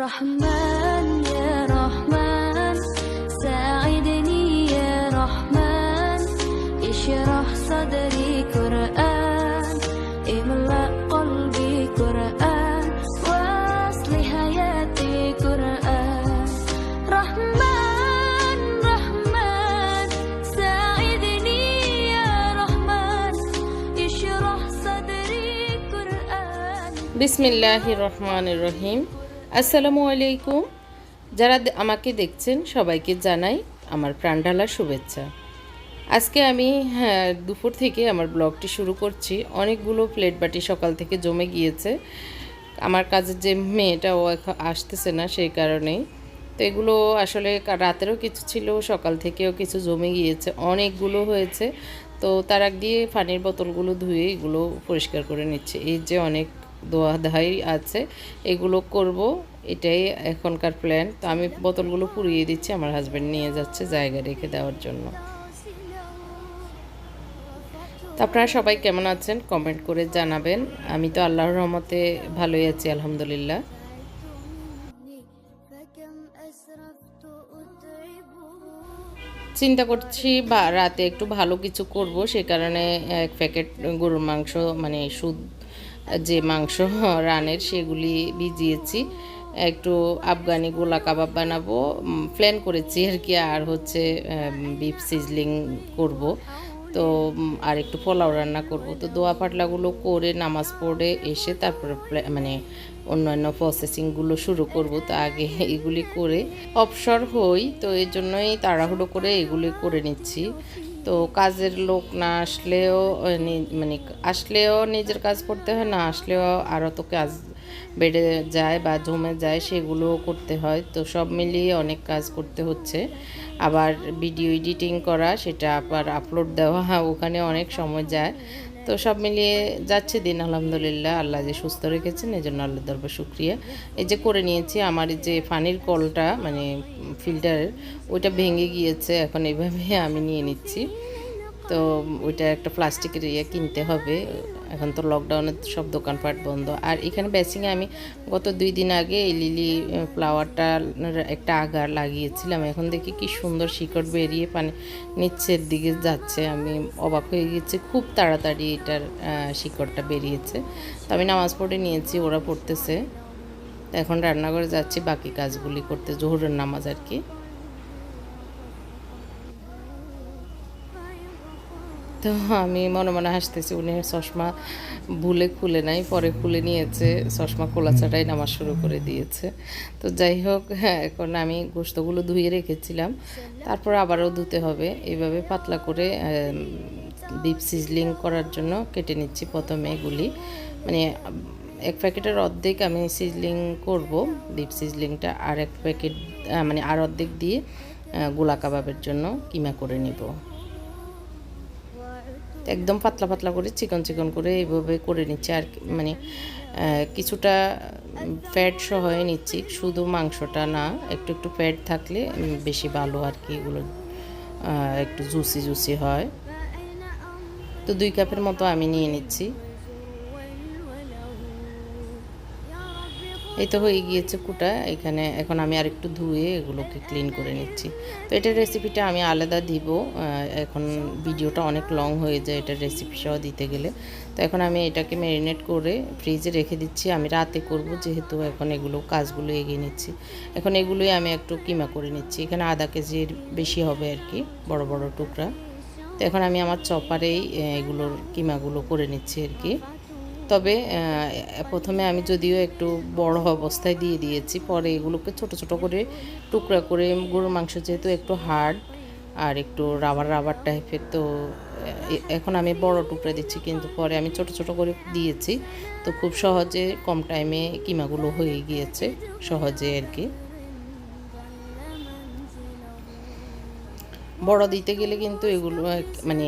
رحمن يا رحمن ساعدني يا رحمن. اشرح صدري قرآن املأ قلبي قرآن واصل حياتي قرآن. رحمن رحمن ساعدني يا رحمن. اشرح صدري قرآن. بسم الله الرحمن الرحيم. আসসালামু আলাইকুম। যারা আমাকে দেখছেন, সবাইকে জানাই আমার প্রাণঢালা শুভেচ্ছা। আজকে আমি হ্যাঁ দুপুর থেকে আমার ব্লগটি শুরু করছি। অনেকগুলো প্লেট বাটি সকাল থেকে জমে গিয়েছে। আমার কাজের যে মেয়েটা, ও আসতেছে না সেই কারণেই। তো এগুলো আসলে রাতেরও কিছু ছিল, সকাল থেকেও কিছু জমে গিয়েছে। অনেকগুলো হয়েছে। তো তার আগ দিয়ে পানির বোতলগুলো ধুয়ে এগুলো পরিষ্কার করে নিচ্ছে। এই যে অনেক দোয়াধাই আছে। এগুলো করব, এটাই এখনকার প্ল্যান তো আমি বোতলগুলো পুড়িয়ে দিচ্ছি, আমার হাজব্যান্ড নিয়ে যাচ্ছে জায়গা রেখে দেওয়ার জন্য। তো আপনারা সবাই কেমন আছেন? কমেন্ট করে জানাবেন। আমি তো আল্লাহর রহমতে ভালোই আছি, আলহামদুলিল্লাহ। চিন্তা করছি, বা রাতে একটু ভালো কিছু করব, সে কারণে এক প্যাকেট গরুর মাংস মানে সুদ যে মাংস, রানের সেগুলি ভিজিয়েছি। একটু আফগানি গোলা কাবাব বানাবো প্ল্যান করেছি আর কি, আর হচ্ছে বিফ সিজলিং করব। তো আর একটু পোলাও রান্না করব। তো দোয়া পাটলাগুলো করে নামাজ পড়ে এসে তারপরে মানে অন্যান্য প্রসেসিংগুলো শুরু করব। তো আগে এগুলি করে অবসর হই, তো এই জন্যই তাড়াহুড়ো করে এগুলি করে নিচ্ছি। তো কাজের লোক না আসলেও মানে আসলেও নিজের কাজ করতে হয়, না আসলেও আরও তো কাজ বেড়ে যায় বা জমে যায়, সেগুলোও করতে হয়। তো সব মিলিয়ে অনেক কাজ করতে হচ্ছে। আবার ভিডিও এডিটিং করা, সেটা আবার আপলোড দেওয়া, ওখানে অনেক সময় যায়। তো সব মিলিয়ে যাচ্ছে দিন, আলহামদুলিল্লাহ। আল্লাহ যে সুস্থ রেখেছেন এই জন্য আল্লাহ দরবার শুক্রিয়া। এই যে করে নিয়েছি, আমার যে পানির কলটা মানে ফিল্টারের, ওইটা ভেঙে গিয়েছে, এখন এইভাবে আমি নিয়ে নিচ্ছি। তো ওইটা একটা প্লাস্টিকের ইয়ে কিনতে হবে। এখন তো লকডাউনে সব দোকানপাট বন্ধ। আর এখানে বেসিংয়ে আমি গত দুই দিন আগে এই লিলি ফ্লাওয়ারটা একটা আগার লাগিয়েছিলাম। এখন দেখি কি সুন্দর শিকড় বেরিয়ে পানি নিচের দিকে যাচ্ছে। আমি অবাক হয়ে গেছি, খুব তাড়াতাড়ি এটার শিকড়টা বেরিয়েছে। তো আমি নামাজ পড়ে নিয়েছি, ওরা পড়তেছে। এখন রান্নাঘরে যাচ্ছি, বাকি কাজগুলি করতে, জোহরের নামাজ আর কি। তো আমি মনে মনে হাসতেছি, উনি চশমা ভুলে খুলে নাই, পরে খুলে নিয়েছে, চশমা খোলা ছাড়াই নামাজ শুরু করে দিয়েছে। তো যাই হোক হ্যাঁ এখন আমি গোস্তগুলো ধুয়ে রেখেছিলাম। তারপর আবারও ধুতে হবে। এইভাবে পাতলা করে ডিপ সিজলিং করার জন্য কেটে নিচ্ছি প্রথমে এগুলি। মানে এক প্যাকেটের অর্ধেক আমি সিজলিং করব ডিপ সিজলিংটা আর এক প্যাকেট মানে আর অর্ধেক দিয়ে গোলা কাবাবের জন্য কিমা করে নেব। একদম পাতলা পাতলা করে, চিকন চিকন করে এইভাবে করে নিচ্ছি। আর মানে কিছুটা ফ্যাট সহ নিচ্ছি। শুধু মাংসটা না, একটু একটু ফ্যাট থাকলে বেশি ভালো আর কি, এগুলো একটু জুসি জুসি হয়। তো দুই কাপের মতো আমি নিয়ে নিচ্ছি। এই তো হয়ে গিয়েছে কুটা। এখানে এখন আমি আর একটু ধুয়ে এগুলোকে ক্লিন করে নিচ্ছি। তো এটার রেসিপিটা আমি আলাদা দিব। এখন ভিডিওটা অনেক লং হয়ে যায় এটার রেসিপি সহ দিতে গেলে। তো এখন আমি এটাকে ম্যারিনেট করে ফ্রিজে রেখে দিচ্ছি। আমি রাতে করব যেহেতু এখন এগুলো কাজগুলো এগিয়ে নিচ্ছি। এখন এগুলোই আমি একটু কিমা করে নিচ্ছি। এখানে আধা কেজির বেশি হবে আর কি বড় বড় টুকরা। তো এখন আমি আমার চপারেই এগুলোর কিমাগুলো করে নিচ্ছি আর কি তবে প্রথমে আমি যদিও একটু বড় অবস্থায় দিয়ে দিয়েছি, পরে এগুলোকে ছোট ছোট করে টুকরা করে, গরুর মাংস যেহেতু একটু হার্ড আর একটু রাবার রাবার টাইপের, তো এখন আমি বড় টুকরা দিচ্ছি, কিন্তু পরে আমি ছোট ছোট করে দিয়েছি, তো খুব সহজে কম টাইমে কিমাগুলো হয়ে গিয়েছে, সহজে আর কি। বড় দিতে গেলে কিন্তু এগুলো মানে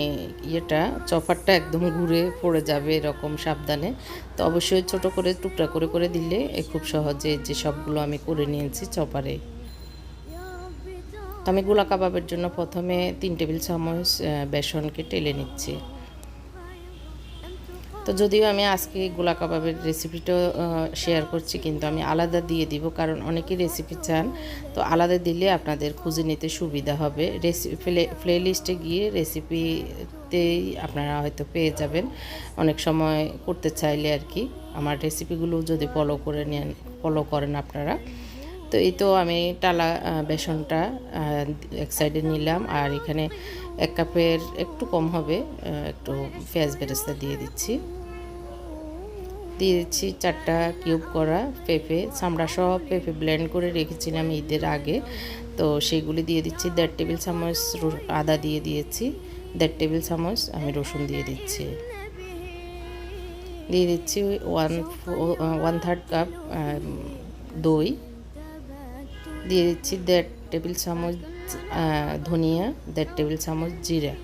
ইয়েটা, চপারটা একদম ঘুরে পড়ে যাবে এরকম সাবধানে। তো অবশ্যই ছোট করে, টুকরা করে করে দিলে খুব সহজে যে সবগুলো আমি করে নিয়েছি চপারে। তো আমি গোলা কাবাবের জন্য প্রথমে তিন টেবিল চামচ বেসনকে টেলে নিচ্ছি। তো যদিও আমি আজকে গোলা কাবাবের রেসিপিটা শেয়ার করছি, কিন্তু আমি আলাদা দিয়ে দিব, কারণ অনেকেই রেসিপি চান। তো আলাদা দিলে আপনাদের খুঁজে নিতে সুবিধা হবে। রেসিপি প্লে লিস্টে গিয়ে রেসিপিতেই আপনারা হয়তো পেয়ে যাবেন। অনেক সময় করতে চাইলে আর কি। আমার রেসিপিগুলো যদি ফলো করে নেন ফলো করেন আপনারা। তো এই তো আমি টালা বেসনটা এক সাইডে নিলাম আর এখানে এক কাপের একটু কম হবে একটু পেঁয়াজ বেরেস্তা দিয়ে দিচ্ছি। দিয়ে দিচ্ছি চারটা কিউব করা পেঁপে। চামড়া সব পেঁপে ব্লেন্ড করে রেখেছিলাম ঈদের আগে। তো সেইগুলি দিয়ে দিচ্ছি, দেড় টেবিল চামচ আদা দিয়ে দিয়েছি, দেড় টেবিল চামচ আমি রসুন দিয়ে দিচ্ছি। দিয়ে দিচ্ছি ওয়ান ওয়ান থার্ড কাপ দই। দিয়ে দিচ্ছি দেড় টেবিল চামচ ধনিয়া, দেড় টেবিল চামচ জিরা।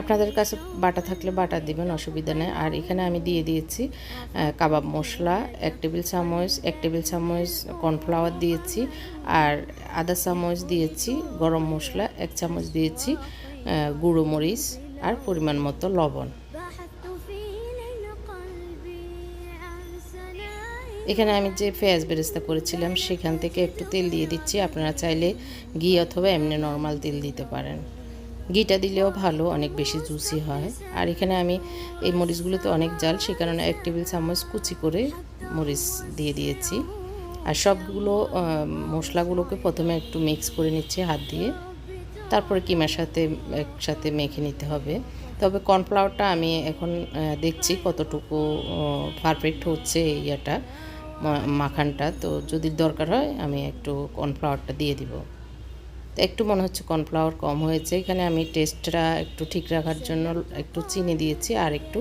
আপনাদের কাছে বাটা থাকলে বাটা দিবেন, অসুবিধা নেই। আর এখানে আমি দিয়ে দিয়েছি কাবাব মশলা, এক টেবিল চামচ, এক টেবিল চামচ কর্নফ্লাওয়ার দিয়েছি, আর আধা চামচ দিয়েছি গরম মশলা, এক চামচ দিয়েছি গুঁড়ো মরিচ, আর পরিমাণ মতো লবণ। এখানে আমি যে পেঁয়াজ বেরেস্তা করেছিলাম, সেখান থেকে একটু তেল দিয়ে দিচ্ছি। আপনারা চাইলে ঘি অথবা এমনি নর্মাল তেল দিতে পারেন। ঘিটা দিলেও ভালো, অনেক বেশি জুসি হয়। আর এখানে আমি এই মরিচগুলোতে অনেক জাল, সে কারণে এক টেবিল চামচ কুচি করে মরিচ দিয়ে দিয়েছি। আর সবগুলো মশলাগুলোকে প্রথমে একটু মিক্স করে নিচ্ছি হাত দিয়ে। তারপরে কিমার সাথে একসাথে মেখে নিতে হবে। তবে কর্নফ্লাওয়ারটা আমি এখন দেখছি কতটুকু পারফেক্ট হচ্ছে ইয়েটা। মাখানটা, তো যদি দরকার হয় আমি একটু কর্নফ্লাওয়ারটা দিয়ে দিব। তো একটু মনে হচ্ছে কর্নফ্লাওয়ার কম হয়েছে, এখানে আমি টেস্টটা একটু ঠিক রাখার জন্য একটু চিনি দিয়েছি আর একটু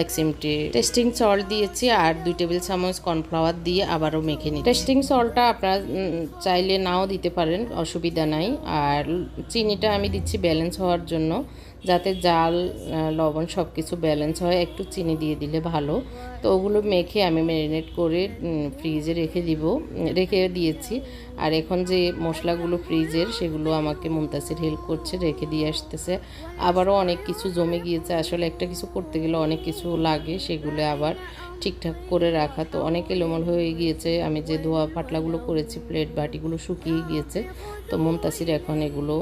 এক চিমটি টেস্টিং সল্ট দিয়েছি আর দুই টেবিল চামচ কর্নফ্লাওয়ার দিয়ে আবারও মেখে নিই টেস্টিং সল্টটা আপনারা চাইলে নাও দিতে পারেন, অসুবিধা নাই। আর চিনিটা আমি দিচ্ছি ব্যালেন্স হওয়ার জন্য। যাতে জাল লবণ সব কিছু ব্যালেন্স হয়, একটু চিনি দিয়ে দিলে ভালো। তো ওগুলো মেখে আমি ম্যারিনেট করে ফ্রিজে রেখে দিব, রেখে দিয়েছি। আর এখন যে মশলাগুলো ফ্রিজের সেগুলো আমাকে মুমতাসির হেল্প করছে, রেখে দিয়ে আসতেছে। আবারও অনেক কিছু জমে গিয়েছে। আসলে একটা কিছু করতে গেলে অনেক কিছু লাগে, সেগুলো আবার ঠিকঠাক করে রাখা তো অনেক এলোমল হয়ে গিয়েছে। আমি যে ধোয়া পাটলাগুলো করেছি প্লেট বাটিগুলো শুকিয়ে গিয়েছে, তো মমতাসির এখন এগুলো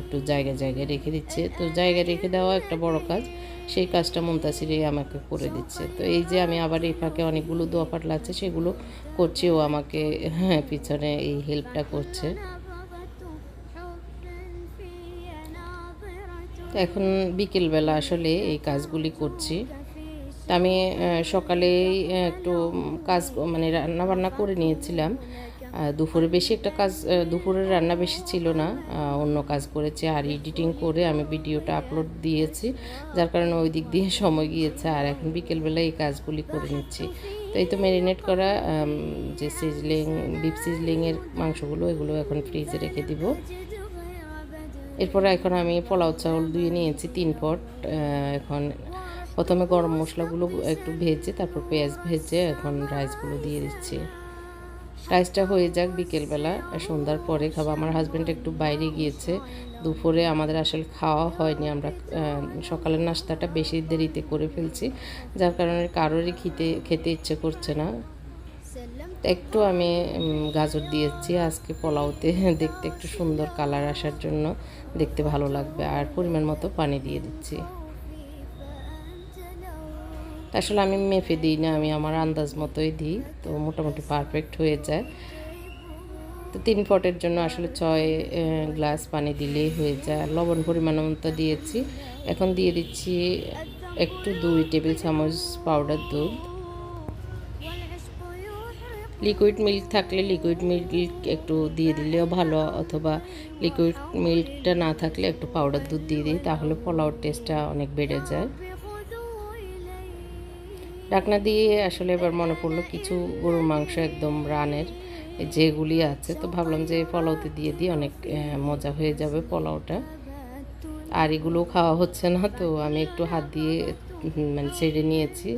একটু জায়গায় জায়গায় রেখে দিচ্ছে। তো জায়গায় রেখে দেওয়া একটা বড় কাজ, সেই কাজটা মমতাসিরে আমাকে করে দিচ্ছে। তো এই যে আমি আবার এই ফাঁকে অনেকগুলো ধোয়া পাটলা আছে, সেগুলো করছে, ও আমাকে হ্যাঁ পিছনে এই হেল্পটা করছে। এখন বিকেলবেলা আসলে এই কাজগুলি করছি। আমি সকালেই একটু কাজ মানে রান্না বান্না করে নিয়েছিলাম। দুপুরে বেশি একটা কাজ দুপুরের রান্না বেশি ছিল না। অন্য কাজ করেছি আর এডিটিং করে আমি ভিডিওটা আপলোড দিয়েছি। যার কারণে ওই দিক দিয়ে সময় গিয়েছে আর এখন বিকেলবেলা এই কাজগুলি করে নিচ্ছি। তো এই তো ম্যারিনেট করা যে সিজলিং বিফ সিজলিংয়ের মাংসগুলো, এগুলো এখন ফ্রিজে রেখে দিব। এরপরে এখন আমি পোলাও চাউল ধুয়ে নিয়েছি তিন পট। এখন প্রথমে গরম মশলাগুলো একটু ভেজে, তারপর পেঁয়াজ ভেজে এখন রাইসগুলো দিয়ে দিচ্ছি। রাইসটা হয়ে যাক বিকেলবেলা সন্ধ্যার পরে খাব। আমার হাজব্যান্ড একটু বাইরে গিয়েছে। দুপুরে আমাদের আসলে খাওয়া হয়নি, আমরা সকালের নাস্তাটা বেশি দেরিতে করে ফেলছি, যার কারণে কারোরই খেতে খেতে ইচ্ছে করছে না। একটু আমি গাজর দিয়েছি। আজকে পোলাওতে দেখতে একটু সুন্দর কালার আসার জন্য দেখতে ভালো লাগবে। আর পরিমাণ মতো পানি দিয়ে দিচ্ছি। আসলে আমি মেপে দিই না, আমি আমার আন্দাজ মতোই দিই, তো মোটামুটি পারফেক্ট হয়ে যায়। তো তিন ফটের জন্য আসলে ছয় গ্লাস পানি দিলেই হয়ে যায়। লবণ পরিমাণ মতো দিয়েছি। এখন দিয়ে দিচ্ছি একটু দুই টেবিল চামচ পাউডার দুধ। লিকুইড মিল্ক থাকলে লিকুইড মিল্ক একটু দিয়ে দিলেও ভালো, অথবা লিকুইড মিল্কটা না থাকলে একটু পাউডার দুধ দিয়ে দিই, তাহলে পোলাওর টেস্টটা অনেক বেড়ে যায়। ডাকনা দিয়ে আসলে এবার মনে পড়ল কিছু গরুর মাংস একদম রানের যেগুলি আছে। তো ভাবলাম যে পোলাওতে দিয়ে দিই, অনেক মজা হয়ে যাবে পোলাওটা। আর এগুলো খাওয়া হচ্ছে না, তো আমি একটু হাত দিয়ে মানে ছেড়ে নিয়েছি।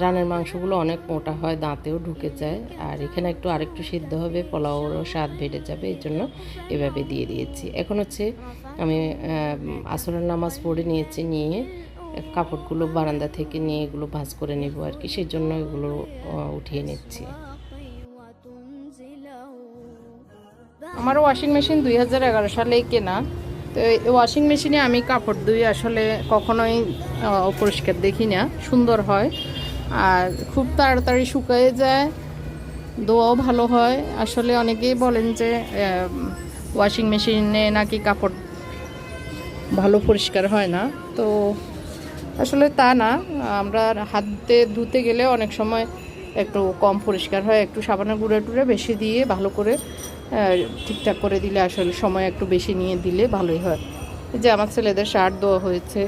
রানের মাংসগুলো অনেক মোটা হয়, দাঁতেও ঢুকে যায়। আর এখানে একটু আরেকটু সিদ্ধ হবে, পোলাওরও স্বাদ বেড়ে যাবে, এই জন্য এভাবে দিয়ে দিয়েছি। এখন হচ্ছে আমি আসরের নামাজ পড়ে নিয়েছি, নিয়ে কাপড়গুলো বারান্দা থেকে নিয়ে এগুলো ভাঁজ করে নেব আর কি সেই জন্য এগুলো উঠিয়ে নিচ্ছি। আমার ওয়াশিং মেশিন দুই হাজার এগারো কেনা। তো ওয়াশিং মেশিনে আমি কাপড় ধুই আসলে কখনোই অপরিষ্কার দেখি না, সুন্দর হয়। আর খুব তাড়াতাড়ি শুকায়ে যায় দোয়াও ভালো হয়। আসলে অনেকেই বলেন যে ওয়াশিং মেশিনে নাকি কাপড় ভালো পরিষ্কার হয় না। তো আসলে তা না, আমরা হাতে ধুতে গেলে অনেক সময় একটু কম পরিষ্কার হয়, একটু সাবানের গুঁড়ো টুড়ে বেশি দিয়ে ভালো করে ঠিকঠাক করে দিলে আসলে সময় একটু বেশি নিয়ে দিলে ভালোই হয়। এই যে আমার ছেলেদের শার্ট দেওয়া হয়েছে,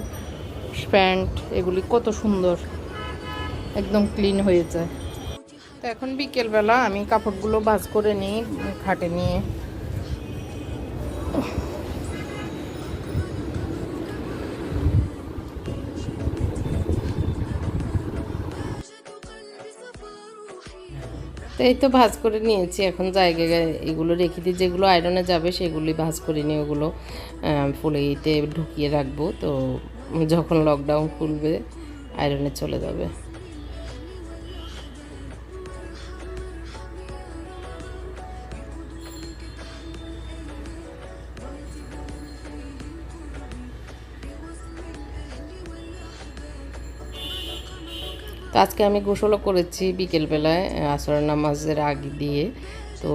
প্যান্ট এগুলি কত সুন্দর, একদম ক্লিন হয়ে যায়। তো এখন বিকেলবেলা আমি কাপড়গুলো ভাঁজ করে নিই, খাটে নিয়ে। তো এই তো ভাজ করে নিয়েছি, এখন জায়গায় এগুলো রেখে দিই, যেগুলো আয়রনে যাবে সেগুলি ভাজ করে নিয়ে ওগুলো ফুলেতে ঢুকিয়ে রাখব। তো যখন লকডাউন খুলবে আয়রনে চলে যাবে। আজকে আমি গোসলও করেছি বিকেলবেলায় আসরের নামাজের আগে দিয়ে। তো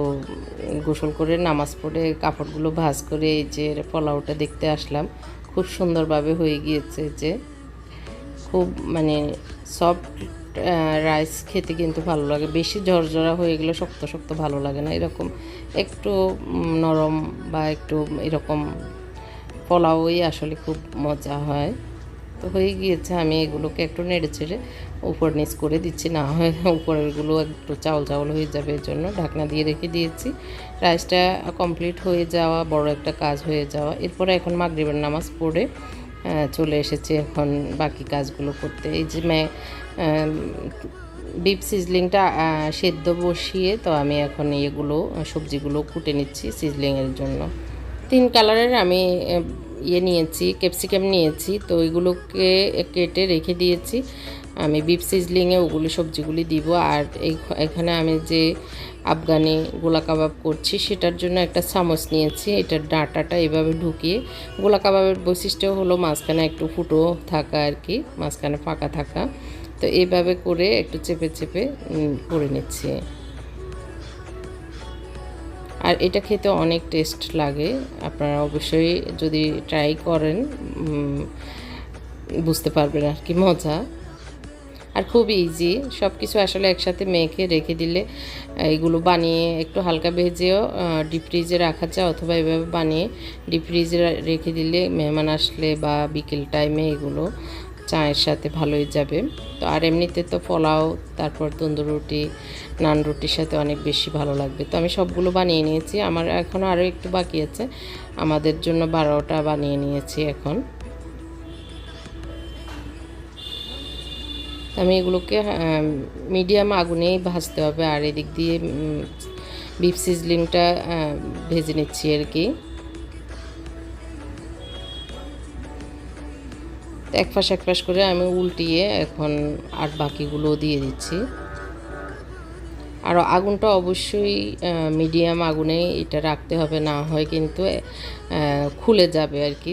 গোসল করে নামাজ পড়ে কাপড়গুলো ভাজ করে এই যে পোলাওটা দেখতে আসলাম। খুব সুন্দরভাবে হয়ে গিয়েছে যে খুব মানে সফট রাইস খেতে কিন্তু ভালো লাগে। বেশি ঝরঝরা হয়ে গেলে শক্ত শক্ত ভালো লাগে না এরকম। একটু নরম বা একটু এরকম পোলাওই আসলে খুব মজা হয়। তো হয়ে গিয়েছে, আমি এগুলোকে একটু নেড়ে ছেড়ে উপর নিচ করে দিচ্ছি, না হয় উপরেরগুলো একটু চাউল চাউল হয়ে যাবে, এর জন্য ঢাকনা দিয়ে রেখে দিয়েছি। রাইসটা কমপ্লিট হয়ে যাওয়া, বড় একটা কাজ হয়ে যাওয়া। এরপরে এখন মাগরিবের নামাজ পড়ে চলে এসেছি এখন বাকি কাজগুলো করতে। এই যে মে বিপ সিজলিংটা সেদ্ধ বসিয়ে তো আমি এখন এগুলো, সবজিগুলো কুটে নিচ্ছি সিজলিংয়ের জন্য। তিন কালারের আমি ইয়ে নিয়েছি, ক্যাপসিকাম নিয়েছি, তো ওইগুলোকে কেটে রেখে দিয়েছি। আমি বিপ সিজলিংয়ে ওগুলি সবজিগুলি দিব। আর এই এখানে আমি যে আফগানি গোলা কাবাব করছি, সেটার জন্য একটা চামচ নিয়েছি। এটার ডাঁটাটা এভাবে ঢুকিয়ে গোলা কাবাবের বৈশিষ্ট্য হলো মাঝখানে একটু ফুটো থাকা আর কি, মাঝখানে ফাঁকা থাকা। তো এইভাবে করে একটু চেপে চেপে করে নিচ্ছি। আর এটা খেতে অনেক টেস্ট লাগে। আপনারা অবশ্যই যদি ট্রাই করেন বুঝতে পারবেন আর কি মজা। আর খুব ইজি সব কিছু আসলে একসাথে মেখে রেখে দিলে এগুলো বানিয়ে একটু হালকা ভেজেও ডিপ ফ্রিজে রাখা যায় অথবা এভাবে বানিয়ে ডিপ ফ্রিজে রেখে দিলে মেহমান আসলে বা বিকেল টাইমে এগুলো চায়ের সাথে ভালোই যাবে। তো আর এমনিতে তো পোলাও, তারপর তন্দুর রুটি নান রুটির সাথে অনেক বেশি ভালো লাগবে। তো আমি সবগুলো বানিয়ে নিয়েছি। আমার এখনও আরও একটু বাকি আছে। আমাদের জন্য বারোটা বানিয়ে নিয়েছি এখন। আমি এগুলোকে মিডিয়াম আগুনেই ভাজতে হবে আর এদিক দিয়ে বিফ সিজলিংটা ভেজে নিচ্ছি আর কি। এক পাশ এক পাশ করে আমি উল্টিয়ে এখন আর বাকিগুলো দিয়ে দিচ্ছি। আর আগুনটা অবশ্যই মিডিয়াম আগুনে এটা রাখতে হবে, না হয় কিন্তু খুলে যাবে আর কি।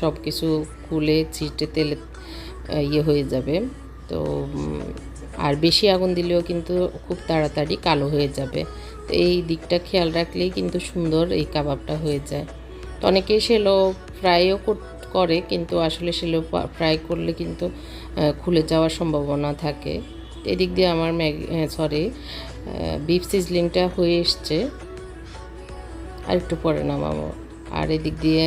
সব কিছু খুলে, ছিটে তেলে ইয়ে হয়ে যাবে। তো আর বেশি আগুন দিলেও কিন্তু খুব তাড়াতাড়ি কালো হয়ে যাবে। তো এই দিকটা খেয়াল রাখলেই কিন্তু সুন্দর এই কাবাবটা হয়ে যায়। তো অনেকেই সেলো ফ্রাইও করে কিন্তু আসলে সেলো ফ্রাই করলে কিন্তু খুলে যাওয়ার সম্ভাবনা থাকে। এদিক দিয়ে আমার ম্যাগি সরি বিফ সিজলিংটা হয়ে এসছে। আর একটু পরে নামাবো। আর এদিক দিয়ে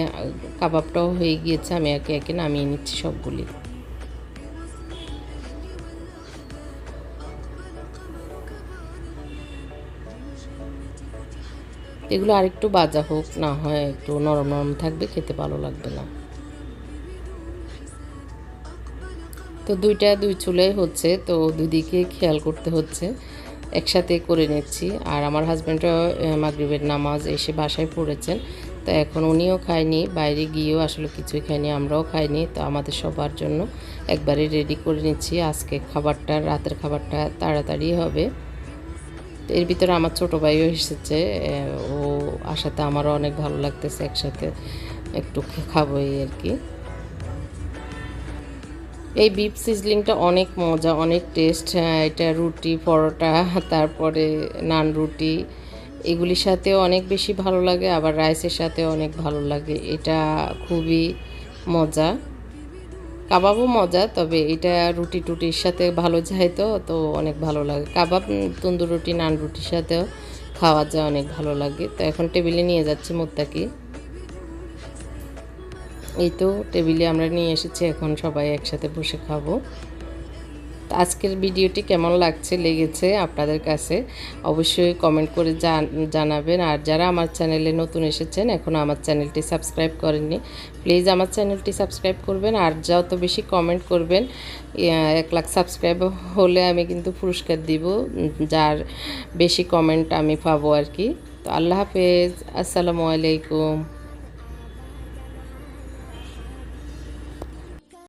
কাবাবটাও হয়ে গিয়েছে, আমি একে একে নামিয়ে নিচ্ছি সবগুলি। এগুলো আরেকটু বাজা হোক, না হয় একটু নরম নরম থাকবে, খেতে ভালো লাগবে না। তো দুইটা দুই চুলাই হচ্ছে, তো দুদিকে খেয়াল করতে হচ্ছে। একসাথে করে নিচ্ছি। আর আমার হাজব্যান্ডও মাগরিবের নামাজ এসে বাসায় পড়েছেন। তো এখন উনিও খায়নি, বাইরে গিয়েও আসলে কিছুই খায়নি, আমরাও খাইনি তো আমাদের সবার জন্য একবারে রেডি করে নিচ্ছি। আজকে খাবারটা, রাতের খাবারটা তাড়াতাড়ি হবে। এর ভিতরে আমার ছোটো ভাইও এসেছে ও আসাতে আমারও অনেক ভালো লাগতেছে একসাথে একটু খাব এই আর কি। এই বিফ সিজলিংটা অনেক মজা, অনেক টেস্ট এটা রুটি, পরোটা, তারপরে নান রুটি, এগুলির সাথেও অনেক বেশি ভালো লাগে, আবার রাইসের সাথেও অনেক ভালো লাগে, এটা খুবই মজা। কাবাবও মজা, তবে এটা রুটি টুটির সাথে ভালো যায় তো তো অনেক ভালো লাগে। কাবাব তন্দুর রুটি, নান রুটির সাথেও খাওয়া যায়, অনেক ভালো লাগে। তো এখন টেবিলে নিয়ে যাচ্ছে মোত্তাকি। এই তো টেবিলে আমরা নিয়ে এসেছি, এখন সবাই একসাথে বসে খাব। আজকের ভিডিওটি কেমন লাগছে, লেগেছে আপনাদের কাছে অবশ্যই কমেন্ট করে জানাবেন। আর যারা আমার চ্যানেলে নতুন এসেছেন, এখন আমার চ্যানেলটি সাবস্ক্রাইব করেননি প্লিজ আমার চ্যানেলটি সাবস্ক্রাইব করবেন। আর যত বেশি কমেন্ট করবেন এক লাখ সাবস্ক্রাইব হলে আমি কিন্তু পুরস্কার দিব, যার বেশি কমেন্ট আমি পাবো আর কি। তো আল্লাহ হাফেজ, আসসালামু আলাইকুম।